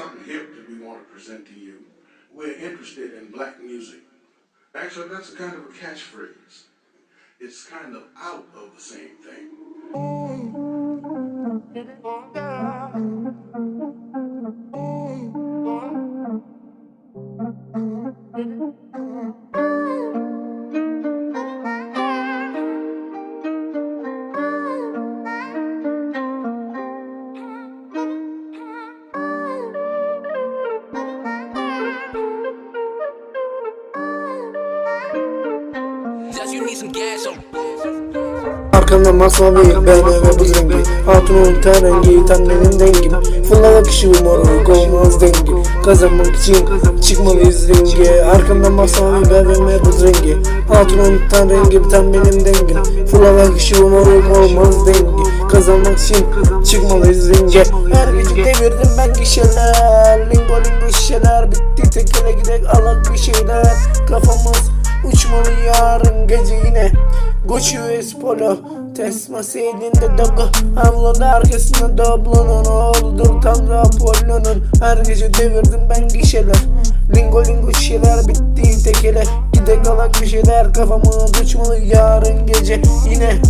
something hip that we want to present to you. We're interested in black music. Actually, that's a kind of a catchphrase. It's kind of out of the same thing. Just Arkamda masavi BMW buz rengi Hatunun ten rengi ten benim dengim. Fırlama kişi umarım olmaz dengi Kazanmak için çıkmalıyız ringe Arkamda masavi BMW buz rengi Hatunun ten rengi ten benim dengim. Fırlama kişi umarım olmaz dengi Kazanmak için çıkmalıyız ringe. Her gece devirdim ben gişeler Lingo lingo şişeler Bitti tekele gidek alak bir şeyler Kafamız uçmalı yarın gece yine. US Polo Tesmas elinde dogo Havlada arkasında Doblo'nun oğludur Tanrı Apollo'nun. Her gece devirdim ben gişeler Lingo lingo şişeler bitti tekele Gide kalak bir şeyler kafamı uçmalı yarın gece yine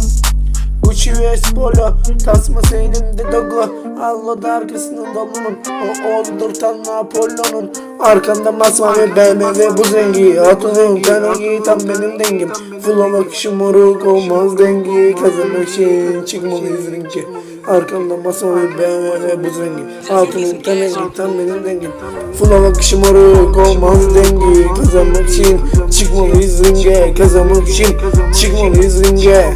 US Polo Tasması elimde dogo Havlada arkasında Doblo'nun O oğludur Tanrı Apollo'nun. Arkamda masmavi BMW rengi Hatunun ten rengi tam benim dengim. Flow akışı moruk olmaz dengi Kazanmak için çıkmalıyız ringe Arkamda masmavi BMW buz rengi Hatunun ten rengi tam benim dengim. Flow akışı moruk olmaz dengi Kazanmak için çıkmalıyız ringe Kazanmak için çıkmalıyız ringe